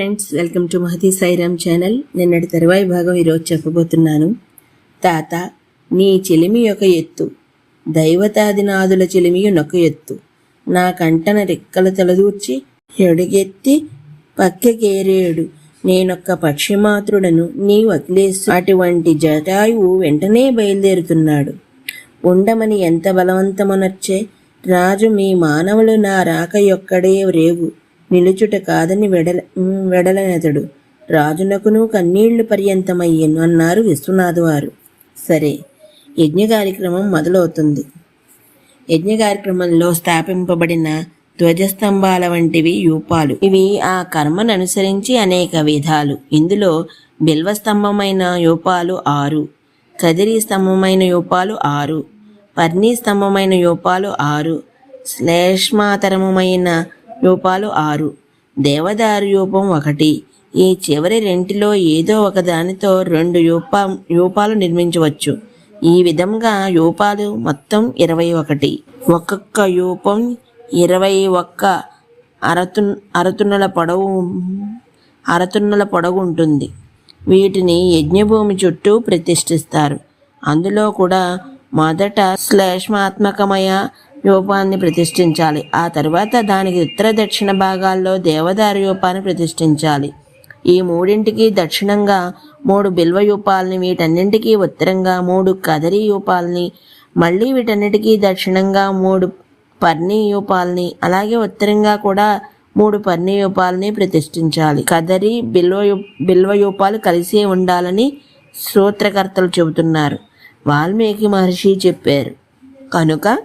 Friends welcome to Mahathi Sairam channel నిన్నటి తరువాయి భాగం ఈరోజు చెప్పబోతున్నాను. తాత నీ చెలిమి ఒక ఎత్తు. దైవతాదినాదుల చిలిమి నొక ఎత్తు. నా కంటన రెక్కలు తలదూర్చి ఎడుగెత్తి పక్కకేరేడు. నేనొక్క పక్షిమాతృడను నీ వకిలేసు అటువంటి జటాయువు వెంటనే బయలుదేరుతున్నాడు. ఉండమని ఎంత బలవంతమునర్చే రాజు మీ మానవులు నా రాక యొక్కడే రేగు. నిలుచుట కాదని వెడల ఉమ్, వెడలనెతడు. రాజునకును కన్నీళ్ళు పర్యంతమయ్యను అన్నారు విశ్వనాథ్ వారు. సరే యజ్ఞ కార్యక్రమం మొదలవుతుంది. యజ్ఞ కార్యక్రమంలో స్థాపింపబడిన ధ్వజస్తంభాల వంటివి యూపాలు ఇవి ఆ కర్మను అనుసరించి అనేక విధాలు. ఇందులో బిల్వస్తంభమైన యూపాలు ఆరు కదిరి స్తంభమైన యూపాలు ఆరు పర్ణీ స్తంభమైన యూపాలు ఆరు శ్లేష్మాతరమైన రూపాలు ఆరు. దేవదారు రూపం ఒకటి. ఈ చివరి రెంటిలో ఏదో ఒక దానితో రెండు యూప యూపాలు నిర్మించవచ్చు. ఈ విధంగా యూపాలు మొత్తం ఇరవై ఒకటి. ఒక్కొక్క యూపం ఇరవై ఒక్క అరతు అరతున్నల పొడవు అరతున్నల పొడవు ఉంటుంది. వీటిని యజ్ఞభూమి చుట్టూ ప్రతిష్ఠిస్తారు. అందులో కూడా మొదట శ్లేష్మాత్మకమయ రూపాన్ని ప్రతిష్ఠించాలి. ఆ తర్వాత దానికి ఉత్తర దక్షిణ భాగాల్లో దేవదారు రూపాన్ని ప్రతిష్ఠించాలి. ఈ మూడింటికి దక్షిణంగా మూడు బిల్వ రూపాలని వీటన్నింటికీ ఉత్తరంగా మూడు కదరి యూపాలని మళ్ళీ వీటన్నిటికీ దక్షిణంగా మూడు పర్ణి రూపాలని అలాగే ఉత్తరంగా కూడా మూడు పర్ణి యూపాలని ప్రతిష్ఠించాలి. కదరి బిల్వ యూ- బిల్వ యూపాలు కలిసే ఉండాలని సూత్రకర్తలు చెబుతున్నారు. వాల్మీకి మహర్షి చెప్పారు. కనుక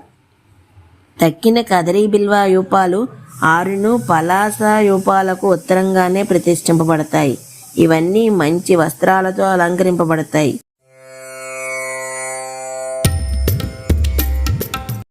తక్కిన కదరి బిల్వ యూపాలు ఆరును పలాస యూపాలకు ఉత్తరంగానే ప్రతిష్ఠింపబడతాయి. ఇవన్నీ మంచి వస్త్రాలతో అలంకరింపబడతాయి.